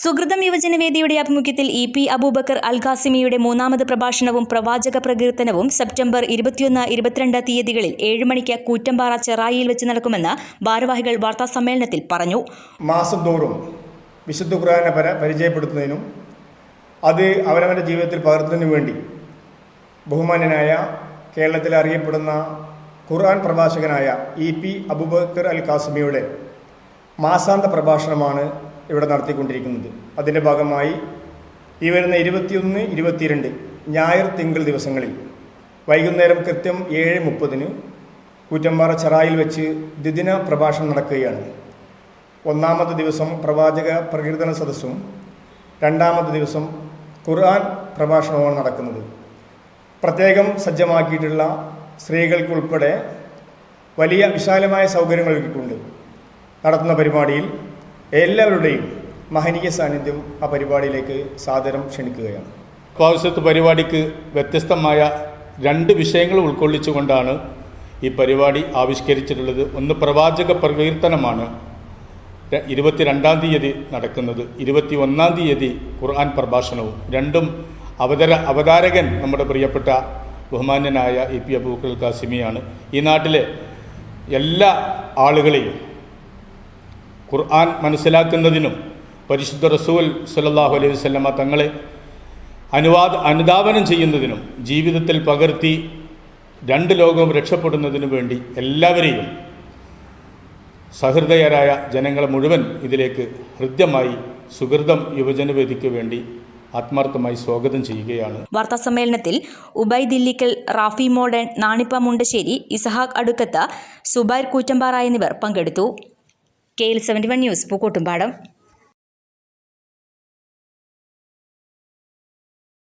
സുഹൃതം യുവജനവേദിയുടെ ആഭിമുഖ്യത്തിൽ E P Abubakar അൽഖാസിമിയുടെ മൂന്നാമത് പ്രഭാഷണവും പ്രവാചക പ്രകീർത്തനവും സെപ്റ്റംബർ ഇരുപത്തിയൊന്ന് ഇരുപത്തിരണ്ട് തീയതികളിൽ ഏഴ് മണിക്ക് കൂറ്റമ്പാറ ചെറായിയിൽ വെച്ച് നടക്കുമെന്ന് ഭാരവാഹികൾ വാർത്താസമ്മേളനത്തിൽ പറഞ്ഞു. മാസം തോറും വിശുദ്ധ ഖുർആാനെ പര പരിചയപ്പെടുത്തുന്നതിനും അത് അവരവരുടെ ജീവിതത്തിൽ പകർത്തുന്നതിനു വേണ്ടി ബഹുമാന്യനായ കേരളത്തിൽ അറിയപ്പെടുന്ന ഖുർആൻ പ്രഭാഷകനായ ഇ പി അബൂബക്കർ അൽ കാസിമിയുടെ മാസാന്ത പ്രഭാഷണമാണ് ഇവിടെ നടത്തിക്കൊണ്ടിരിക്കുന്നത്. അതിന്റെ ഭാഗമായി ഈ വരുന്ന ഇരുപത്തിയൊന്ന് ഇരുപത്തിരണ്ട് ഞായർ തിങ്കൾ ദിവസങ്ങളിൽ വൈകുന്നേരം കൃത്യം ഏഴ് മുപ്പതിന് കൂറ്റമ്പാറ ചെറായിൽ വെച്ച് ദ്വിദിന പ്രഭാഷണം നടക്കുകയാണ്. ഒന്നാമത്തെ ദിവസം പ്രവാചക പ്രകീർത്തന സദസ്സും രണ്ടാമത്തെ ദിവസം ഖുർആൻ പ്രഭാഷണവുമാണ് നടക്കുന്നത്. പ്രത്യേകം സജ്ജമാക്കിയിട്ടുള്ള സ്ത്രീകൾക്കുൾപ്പെടെ വലിയ വിശാലമായ സൗകര്യങ്ങൾ ഒരുക്കിക്കൊണ്ട് നടത്തുന്ന പരിപാടിയിൽ എല്ലാവരുടെയും മഹനീയ സാന്നിധ്യം ആ പരിപാടിയിലേക്ക് സാദരം ക്ഷണിക്കുകയാണ്. പാവശ്യത്ത് പരിപാടിക്ക് വ്യത്യസ്തമായ രണ്ട് വിഷയങ്ങൾ ഉൾക്കൊള്ളിച്ചുകൊണ്ടാണ് ഈ പരിപാടി ആവിഷ്കരിച്ചിട്ടുള്ളത്. ഒന്ന് പ്രവാചക പ്രകീർത്തനമാണ്. ഇരുപത്തിരണ്ടാം തീയതി നടക്കുന്നത്. ഇരുപത്തി ഒന്നാം തീയതി ഖുർആൻ പ്രഭാഷണവും. രണ്ടും അവതര അവതാരകൻ നമ്മുടെ പ്രിയപ്പെട്ട ബഹുമാന്യനായ ഇ പി അബൂക്കൽ കാസിമിയാണ് ഈ നാട്ടിലെ എല്ലാ ആളുകളെയും ഖുർആൻ മനസ്സിലാക്കുന്നതിനും പരിശുദ്ധ റസൂൽ സല്ലല്ലാഹു അലൈഹി വസല്ലമ തങ്ങളെ അനുവാദ അനുധാവനം ചെയ്യുന്നതിനും ജീവിതത്തിൽ പകർത്തി രണ്ട് ലോകവും രക്ഷപ്പെടുന്നതിനു വേണ്ടി എല്ലാവരെയും സഹൃദയരായ ജനങ്ങളെ മുഴുവൻ ഇതിലേക്ക് ഹൃദ്യമായി സുഹൃതം യുവജനവേദിക്ക് വേണ്ടി ആത്മാർത്ഥമായി സ്വാഗതം ചെയ്യുകയാണ്. വാർത്താ സമ്മേളനത്തിൽ ഉബൈ ദില്ലിക്കൽ റാഫി മോഡേൺ നാണിപ്പ മുണ്ടശ്ശേരി ഇസഹാഖ് അടുക്കത്ത സുബൈർ കൂറ്റമ്പാറ എന്നിവർ പങ്കെടുത്തു. K L seventy one news Pookkottumpadam.